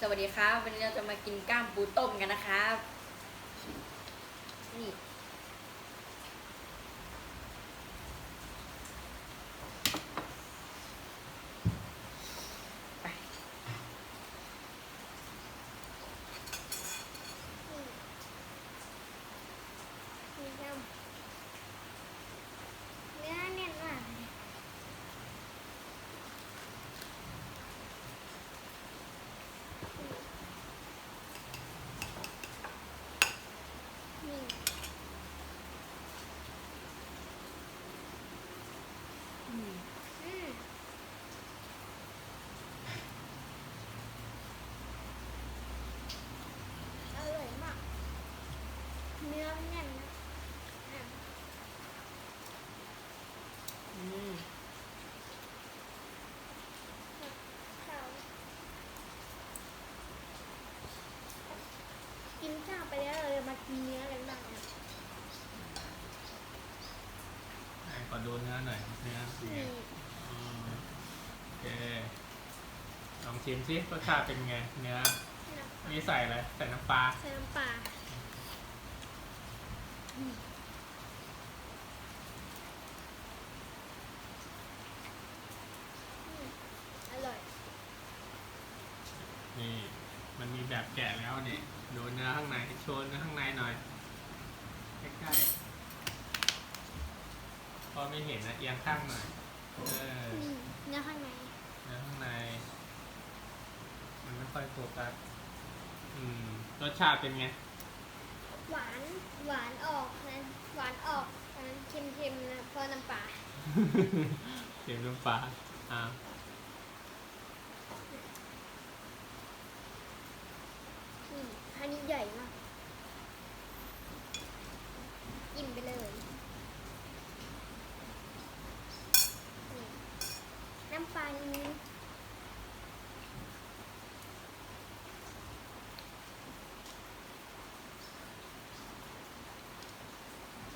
สวัสดีครับวันนี้เราจะมากินก้ามปูต้มกันนะครับนี่ไปมีก้ามเนื้อแน่นมากเลยนี่ อืม อืมอร่อยมาก เนื้อแน่นนะอะ อืม ข้าวกินข้าวไปแล้วเราจะ มากินเนื้อกันบ้างนะไหนขอดูเนื้อหน่อยเนื้อเป็นไงนี่อืมโอเคลองชิมซิรสชาติเป็นไง เนื้อนะนี่ใส่อะไรใส่น้ำปลาใส่น้ำปลาอืมอืมอร่อย นี่ มันมีแบบแกะแล้วนี่ ดูเนื้อข้างในโชว์เนื้อข้างในหน่อยใกล้ๆพอไม่เห็นนะเอียงข้างหน่อยเออนี่เนื้อข้างในเนื้อข้างใน มันไม่ค่อยโฟกัสอืมรสชาติเป็นไงหวานหวานออกนะหวานออกอันนั้นเค็มๆนะเพราะน้ำปลา เค็มน้ำปลาอ่า อืมอันนี้ ใหญ่มาก กินไปเลย น้ำปลานี้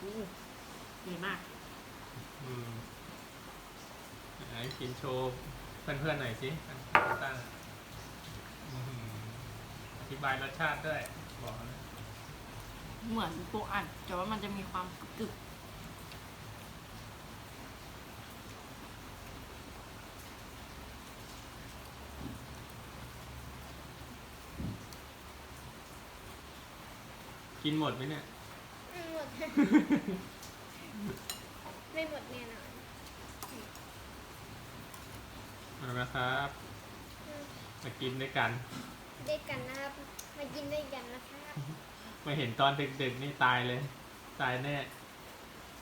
อู้ดีมาก อืมไหนกินโชว์เพื่อนๆหน่อยสิตั้งอธิบายรสชาติด้วย บอกนะเหมือนปูอัดแต่ว่ามันจะมีความกรึบกินหมดไหมเนี่ยอืมหมด ไม่หมดแน่นอนเอาละครับอืมมากินด้วยกัน ได้กันนะครับ มากินด้วยกันนะครับไม่เห็นตอนดึกๆนี่ตายเลย ตายแน่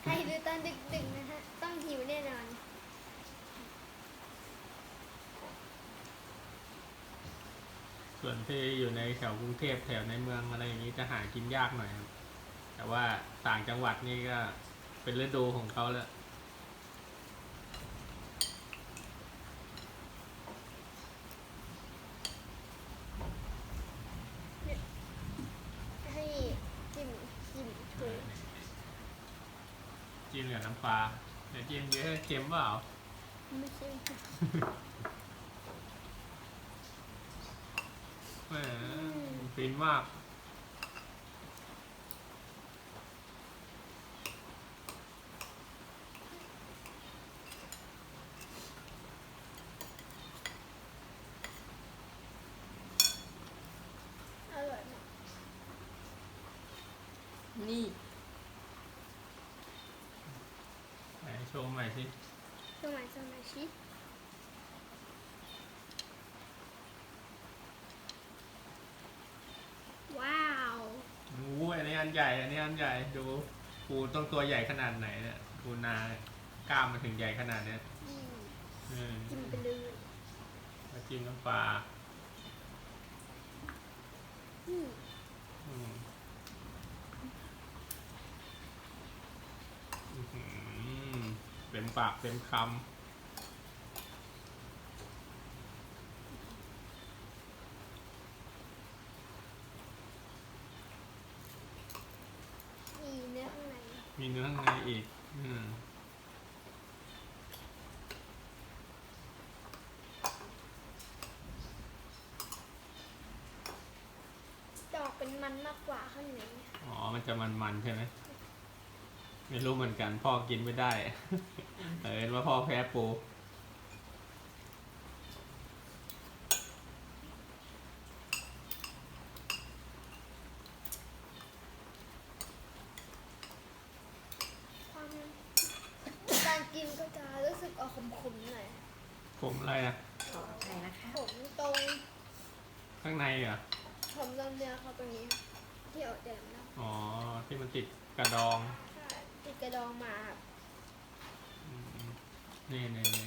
ใครดูตอนดึกๆนะฮะต้องหิวแน่นอนส่วนที่อยู่ในแถวกรุงเทพแถวในเมืองอะไรอย่างนี้จะหากินยากหน่อยครับ แต่ว่าต่างจังหวัดนี่ก็เป็นฤดูของเขาแล้ว ให้จิ้มจิ้มถูก จิ้มกับน้ำปลาเดี๋ยวจิ้มเยอะเค็มเปล่าไม่ใช่แหมฟินมาก อร่อยมาก นี่ไหน โชว์ใหม่สิสมัยสมัยชิว้าวอู้อันนี้อันใหญ่ อันนี้อันใหญ่ดูปูต้องตัวใหญ่ขนาดไหนเนี่ยปูนากล้ามมันถึงใหญ่ขนาดเนี้ยอืมอืมกินไปเลยมาจิ้มน้ำปลาอืม อืมอื้อหือเต็ม ปากเต็มคมีเนื้อข้างในำมีเนื้อข้างในอีก อืมมันมันมากกว่าข้างในอ๋อ มันจะมันๆใช่ไหมไม่รู้เหมือนกันพ่อกินไม่ได้ เออเห็นว่าพ่อแพ้ปูความการกินก็จะรู้สึกออกขมๆหน่อยผมอะไรอะขออภัยนะคะผมตรงข้างในเหรอผมตรงเนื้อเขาตรงนี้ครับที่ออกแดงนะอ๋อที่มันติดกระดองใช่ติดกระดองมาครับอืม นี่นี่นี่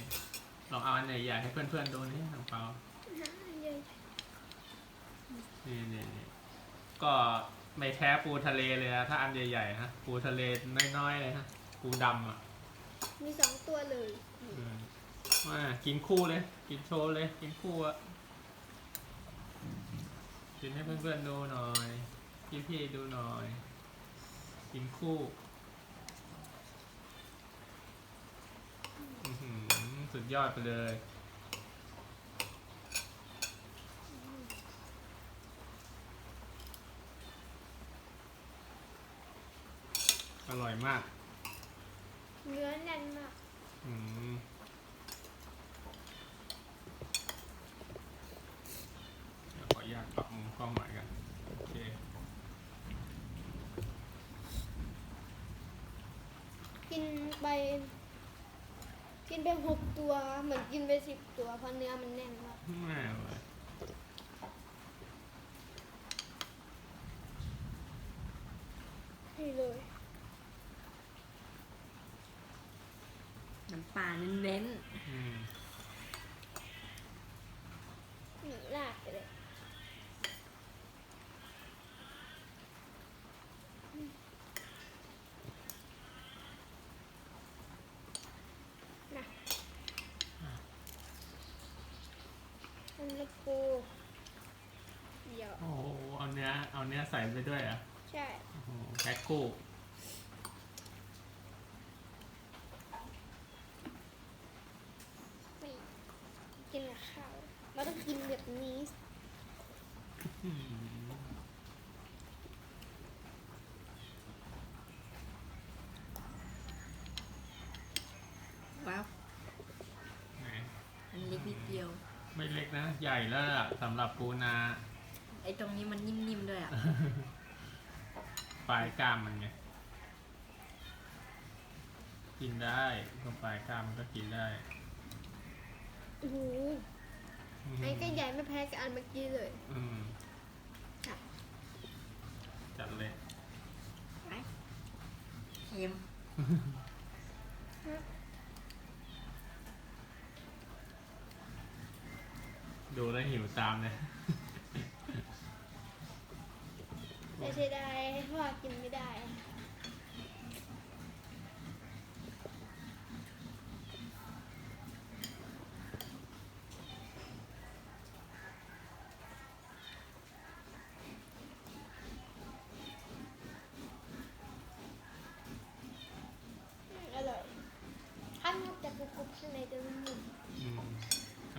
ลองเอาอันไหนใหญ่ให้เพื่อนๆดูนี่ทางเปาเยอะนี่นี่นี่ก็ไม่แพ้ปูทะเลเลยนะถ้าอันใหญ่ๆฮะปูทะเลน้อยๆเลยฮะปูดำอะมีสองตัวเลยอืมมากินคู่เลย กินโชว์เลย กินคู่อะกินให้เพื่อนๆดูหน่อยพี่ๆดูหน่อย กินคู่อื้อหือ สุดยอดไปเลย อร่อยมาก เนื้อแน่นมากอืมเดี๋ยวขออนุญาตปรับมุมกล้องใหม่กันโอเค กินไป กินไปหกตัวเหมือนกินไปสิบตัวเพราะเนื้อมันแน่นมากแม่เลยนี่เลยน้ำปลาเน้นอืม หนีลากไปเลยนะ อันละปูเดี๋ยวโอ้โหเอาเนื้อเอาเนื้อใส่ไปด้วยเหรอะใช่ โอ้โหแพ็คคู่ นี่กินกับข้าวมันต้องกินแบบนี้ อืม ๆ ว้าว ไหน อันเล็กนิดเดียว ไม่ เล็กนะ ใหญ่แล้วล่ะสำหรับปูนา ไอ้ตรงนี้มันนิ่มๆด้วยอะ ปลายกล้ามมันไง กินได้ก็ปลายกล้ามมันก็กินได้โอ้โหอันนี้ก็ใหญ่ไม่แพ้กับอันเมื่อกี้เลย อืมค่ะจัดเลยไปเค็ม ดูแล้วหิวตามเลยแต่เสียดายพ่อกินไม่ได้ อร่อยข้างนอกจะกรุบๆข้างในจะนุ่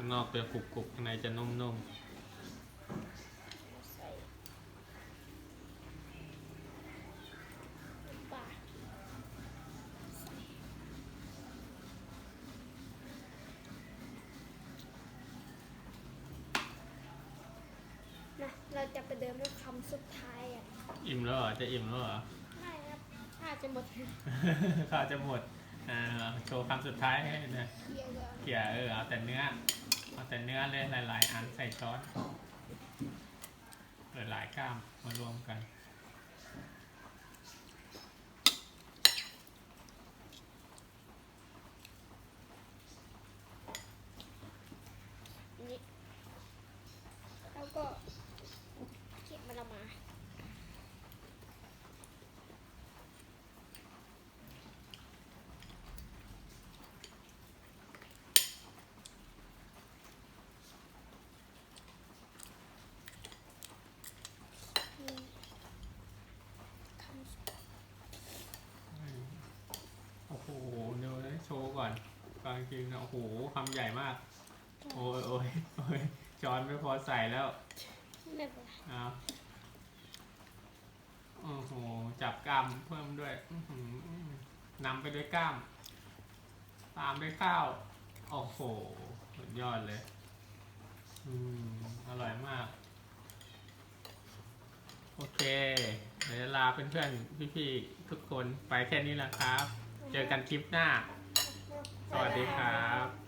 างนอกจะกรุบกรุบๆข้างในจะนุ่มๆใส่น้ำปลาใส่นะเราจะไปเดิมด้วยคำสุดท้ายอะๆอิ่มแล้วเหรอ จะอิ่มแล้วเหรอไม่ครับถ้าจะหมดข้าวจะหมดอ่าโชว์คำสุดท้ายให้นะเคี่ยวก่อนเกี่ยเออเอาแต่เนื้อเอา แต่เนื้อเลยหลาย ๆ อันใส่ช้อนหลายๆกล้ามมารวมกันแล้วก็เก็บมันออกมา นี่คำสุด โอ้โหเดี๋ยวนะโชว์ก่อน ก่อนกินนะโอ้โหคำใหญ่มาก โอ้ยโอ้ยโอ้ยช้อนไม่พอใส่แล้วไม่เป็นไรเอาโอ้โหจับกล้ามเพิ่มด้วยอื้อหือนำไปด้วยกล้าม ตามด้วยข้าว โอ้โหสุดยอดเลย อืม อร่อยมาก โอเค เดี๋ยวลาเพื่อนๆพี่ๆทุกคนไปแค่นี้แหละครับ เจอกันคลิปหน้า สวัสดีครับ